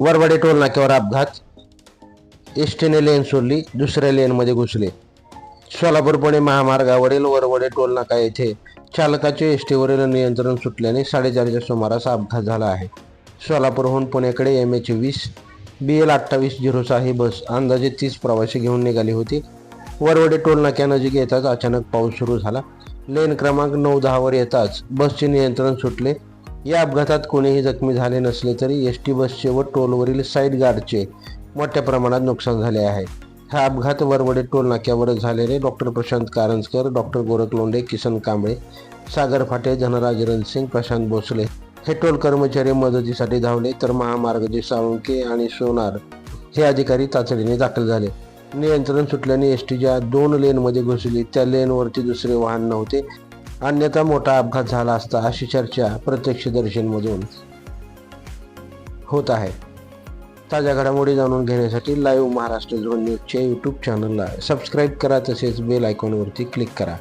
Varavade toll नाक्यावर अपघात. S टीने लेन सोडली दुसऱ्या लेनमध्ये घुसले. सोलापूर पुणे महामार्गावरील वरवडे टोल नाका येथे चालकाचे एस टीवरील नियंत्रण सुटल्याने साडेचारच्या सुमारास अपघात झाला आहे. सोलापूरहून पुण्याकडे एम एच वीस बी एल अठ्ठावीस झिरो सहा ही बस अंदाजे तीस प्रवासी घेऊन निघाली होती. वरवडे टोल नाक्यानजीक येताच अचानक पाऊस सुरू झाला. लेन क्रमांक नऊ दहावर येताच बसचे नियंत्रण सुटले. या अपघातात कोणीही जखमी झाले नसले तरी एस टी बसचे व टोलवरील साईड गार्डचे मोठ्या प्रमाणात नुकसान झाले आहे. हा अपघात वरवडे टोलनाक्यावर झालेले डॉक्टर प्रशांत कारंजकर डॉक्टर गोरख लोंढे किसन कांबळे सागर फाटे धनराज रणसिंग प्रशांत भोसले हे टोल कर्मचारी मदतीसाठी धावले तर महामार्गचे साळुंके आणि सोनार हे अधिकारी तातडीने दाखल झाले. नियंत्रण सुटल्याने एस टी ज्या दोन लेनमध्ये घुसली. त्या लेनवरती दुसरे वाहन नव्हते. अन्यथा मोठा अपघात झाला असता अशी चर्चा प्रत्यक्षदर्शींमधून होत आहे. ताज्या घडामोडी जाणून घेण्यासाठी लाईव्ह महाराष्ट्र झोन न्यूजच्या यूट्यूब चॅनलला सबस्क्राईब करा तसेच बेल आयकॉनवरती क्लिक करा.